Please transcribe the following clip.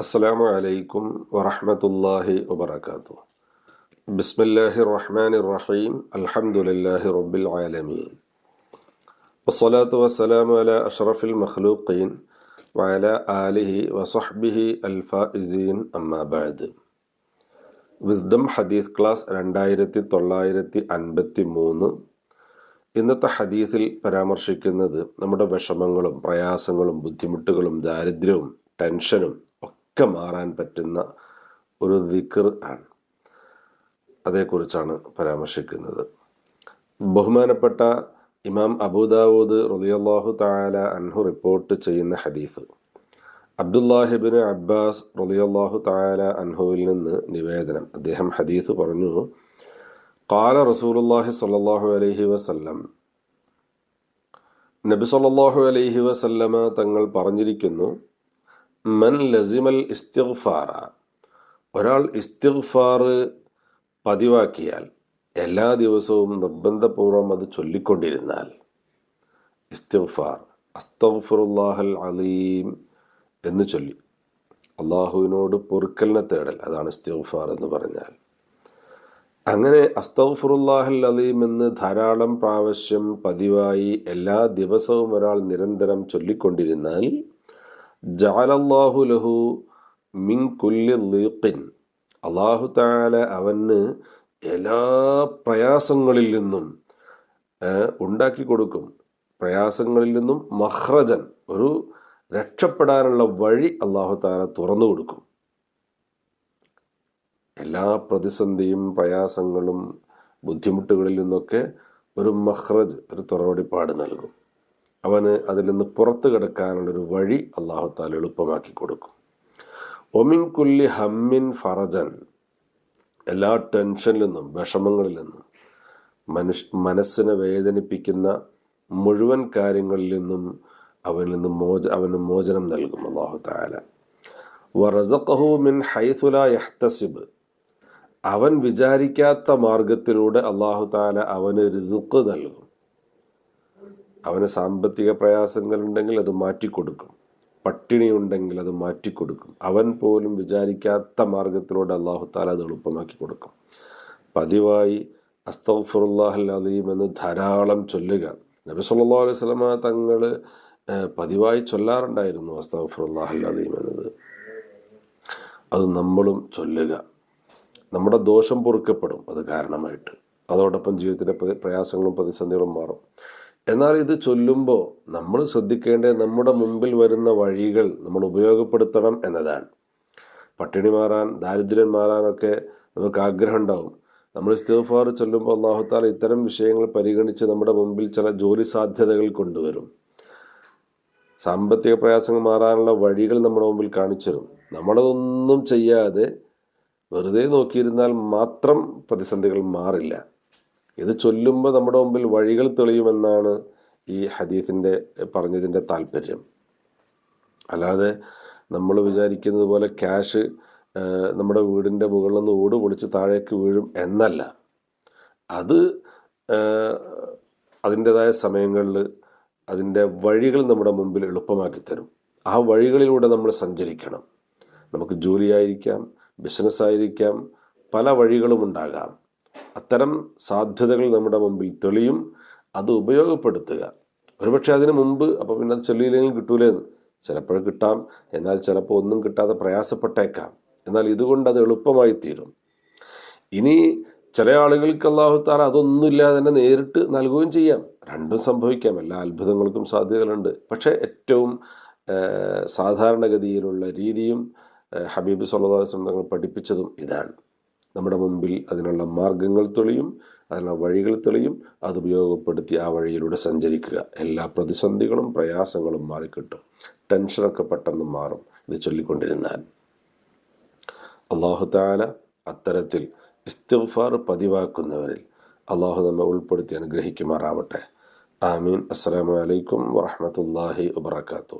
السلام عليكم ورحمة الله وبركاته بسم الله الرحمن الرحيم الحمد لله رب العالمين والصلاة والسلام على أشرف المخلوقين وعلى آله وصحبه الفائزين أما بعد wisdom ഹദീസ് class രണ്ടായിരത്തി തൊള്ളായിരത്തി അൻപത്തി മൂന്ന് ഇന്നത്തെ ഹദീസിൽ പരാമർശിക്കുന്നത് നമ്മുടെ വിഷമങ്ങളും പ്രയാസങ്ങളും ബുദ്ധിമുട്ടുകളും ദാരിദ്ര്യവും ടെൻഷനും ഒക്കെ മാറാൻ പറ്റുന്ന ഒരു ദിക്കർ ആണ്. അതേക്കുറിച്ചാണ് പരാമർശിക്കുന്നത്. ബഹുമാനപ്പെട്ട ഇമാം അബൂദാവൂദ് റളിയല്ലാഹു താല അൻഹു റിപ്പോർട്ട് ചെയ്യുന്ന ഹദീസ്. അബ്ദുല്ലാഹിബിന് അബ്ബാസ് റളിയല്ലാഹു താല അൻഹുവിൽ നിന്ന് നിവേദനം. അദ്ദേഹം ഹദീസ് പറഞ്ഞു കാല റസൂലുല്ലാഹി സ്വല്ലല്ലാഹു അലൈഹി വസല്ലം നബി സല്ലാഹു അലൈഹി വസല്ലമ തങ്ങൾ പറഞ്ഞിരിക്കുന്നു മൻ ലസിമൽ ഇസ്തിഗ്ഫാറ. ഒരാൾ ഇസ്തിഗ്ഫാർ പതിവാക്കിയാൽ എല്ലാ ദിവസവും നിർബന്ധപൂർവം അത് ചൊല്ലിക്കൊണ്ടിരുന്നാൽ ഇസ്തിഗ്ഫാർ അസ്തഗ്ഫിറുല്ലാഹൽ അലീം എന്ന് ചൊല്ലി. അള്ളാഹുവിനോട് പൊറുക്കലിനെ തേടൽ അതാണ് ഇസ്തിഗ്ഫാർ എന്ന് പറഞ്ഞാൽ. അങ്ങനെ അസ്തഗ്ഫിറുല്ലാഹൽ അലീം എന്ന് ധാരാളം പ്രാവശ്യം പതിവായി എല്ലാ ദിവസവും ഒരാൾ നിരന്തരം ചൊല്ലിക്കൊണ്ടിരുന്നാൽ ജാലല്ലാഹു ലഹു മിൻ കുല്ലി ലീഖിൻ അള്ളാഹു താല അവന് എല്ലാ പ്രയാസങ്ങളിൽ നിന്നും ഉണ്ടാക്കി കൊടുക്കും. പ്രയാസങ്ങളിൽ നിന്നും മഹ്റജൻ ഒരു രക്ഷപ്പെടാനുള്ള വഴി അള്ളാഹു താല തുറന്നു കൊടുക്കും. എല്ലാ പ്രതിസന്ധിയും പ്രയാസങ്ങളും ബുദ്ധിമുട്ടുകളിൽ നിന്നൊക്കെ ഒരു മഹ്റജ് ഒരു തുറവടിപ്പാട് നൽകും. അവന് അതിൽ നിന്ന് പുറത്തു കിടക്കാനുള്ളൊരു വഴി അള്ളാഹു താല എളുപ്പമാക്കി കൊടുക്കും. ഒമിൻ കുല്ലി ഹമ്മിൻ ഫറജൻ. എല്ലാ ടെൻഷനിൽ നിന്നും വിഷമങ്ങളിൽ നിന്നും മനുഷ് മനസ്സിനെ വേദനിപ്പിക്കുന്ന മുഴുവൻ കാര്യങ്ങളിൽ നിന്നും അവനിൽ നിന്ന് മോച അവന് മോചനം നൽകും അള്ളാഹു താല വറസഖഹു മിൻ ഹൈസുല യഹ്തസിബ്. അവൻ വിചാരിക്കാത്ത മാർഗത്തിലൂടെ അള്ളാഹു താല അവന് റിസുക്ക് നൽകും. അവന് സാമ്പത്തിക പ്രയാസങ്ങൾ ഉണ്ടെങ്കിൽ അത് മാറ്റിക്കൊടുക്കും. പട്ടിണി ഉണ്ടെങ്കിൽ അത് മാറ്റിക്കൊടുക്കും. അവൻ പോലും വിചാരിക്കാത്ത മാർഗത്തിലൂടെ അള്ളാഹു താല അത് എളുപ്പമാക്കി കൊടുക്കും. പതിവായി അസ്തഫുറുല്ലാഹൽ അലീം എന്ന് ധാരാളം ചൊല്ലുക. നബി സല്ലാ അലൈഹി സ്വലമ തങ്ങൾ പതിവായി ചൊല്ലാറുണ്ടായിരുന്നു അസ്തഫുറുല്ലാഹൽ അലീം എന്നത്. അത് നമ്മളും ചൊല്ലുക. നമ്മുടെ ദോഷം പൊറുക്കപ്പെടും അത് കാരണമായിട്ട്. അതോടൊപ്പം ജീവിതത്തിന്റെ പ്രയാസങ്ങളും പ്രതിസന്ധികളും മാറും. എന്നാൽ ഇത് ചൊല്ലുമ്പോൾ നമ്മൾ ശ്രദ്ധിക്കേണ്ട നമ്മുടെ മുമ്പിൽ വരുന്ന വഴികൾ നമ്മൾ ഉപയോഗപ്പെടുത്തണം എന്നതാണ്. പട്ടിണി മാറാൻ ദാരിദ്ര്യം മാറാനൊക്കെ നമുക്ക് ആഗ്രഹം ഉണ്ടാവും. നമ്മൾ ഇസ്തിഫാർ ചൊല്ലുമ്പോൾ അള്ളാഹുത്താൽ ഇത്തരം വിഷയങ്ങൾ പരിഗണിച്ച് നമ്മുടെ മുമ്പിൽ ചില ജോലി സാധ്യതകൾ കൊണ്ടുവരും. സാമ്പത്തിക പ്രയാസങ്ങൾ മാറാനുള്ള വഴികൾ നമ്മുടെ മുമ്പിൽ കാണിച്ചു തരും. നമ്മളതൊന്നും ചെയ്യാതെ വെറുതെ നോക്കിയിരുന്നാൽ മാത്രം പ്രതിസന്ധികൾ മാറില്ല. ഇത് ചൊല്ലുമ്പോൾ നമ്മുടെ മുമ്പിൽ വഴികൾ തെളിയുമെന്നാണ് ഈ ഹദീസിന്റെ പറഞ്ഞതിന്റെ താല്പര്യം. അല്ലാതെ നമ്മൾ വിചാരിക്കുന്നത് പോലെ ക്യാഷ് നമ്മുടെ വീടിന്റെ മുകളിൽ നിന്ന് ഓട് പൊളിച്ച് താഴേക്ക് വീഴും എന്നല്ല. അത് അതിന്റെതായ സമയങ്ങളിൽ അതിന്റെ വഴികൾ നമ്മുടെ മുമ്പിൽ എളുപ്പമാക്കി തരും. ആ വഴികളിലൂടെ നമ്മൾ സഞ്ചരിക്കണം. നമുക്ക് ജോലിയായിരിക്കാം ബിസിനസ്സായിരിക്കാം പല വഴികളും ഉണ്ടാകാം. അത്തരം സാധ്യതകൾ നമ്മുടെ മുമ്പിൽ തെളിയും അത് ഉപയോഗപ്പെടുത്തുക. ഒരുപക്ഷെ അതിന് മുമ്പ് അപ്പോൾ പിന്നെ അത് ചൊല്ലിയില്ലെങ്കിൽ കിട്ടൂലേന്ന് ചിലപ്പോൾ കിട്ടാം എന്നാൽ ചിലപ്പോൾ ഒന്നും കിട്ടാതെ പ്രയാസപ്പെട്ടേക്കാം. എന്നാൽ ഇതുകൊണ്ട് അത് എളുപ്പമായി തീരും. ഇനി ചില ആളുകൾക്ക് അള്ളാഹുത്താല അതൊന്നുമില്ലാതെ തന്നെ നേരിട്ട് നൽകുകയും ചെയ്യാം. രണ്ടും സംഭവിക്കാം. എല്ലാ അത്ഭുതങ്ങൾക്കും സാധ്യതകളുണ്ട്. പക്ഷേ ഏറ്റവും സാധാരണഗതിയിലുള്ള രീതിയും ഹബീബ് സല്ലാസ്ലം തങ്ങൾ പഠിപ്പിച്ചതും ഇതാണ്. നമ്മുടെ മുമ്പിൽ അതിനുള്ള മാർഗങ്ങൾ തെളിയും അതിനുള്ള വഴികൾ തെളിയും അത് ഉപയോഗപ്പെടുത്തി ആ വഴിയിലൂടെ സഞ്ചരിക്കുക. എല്ലാ പ്രതിസന്ധികളും പ്രയാസങ്ങളും മാറിക്കിട്ടും. ടെൻഷനൊക്കെ പെട്ടെന്ന് മാറും. ഇത് ചൊല്ലിക്കൊണ്ടിരുന്നാൽ. അള്ളാഹു താല അത്തരത്തിൽ ഇസ്തിഫാർ പതിവാക്കുന്നവരിൽ അള്ളാഹു നമ്മെ ഉൾപ്പെടുത്തി അനുഗ്രഹിക്കുമാറാവട്ടെ. ആമീൻ. അസ്സാം വലൈക്കും വാഹമത്തല്ലാഹി വാത്തു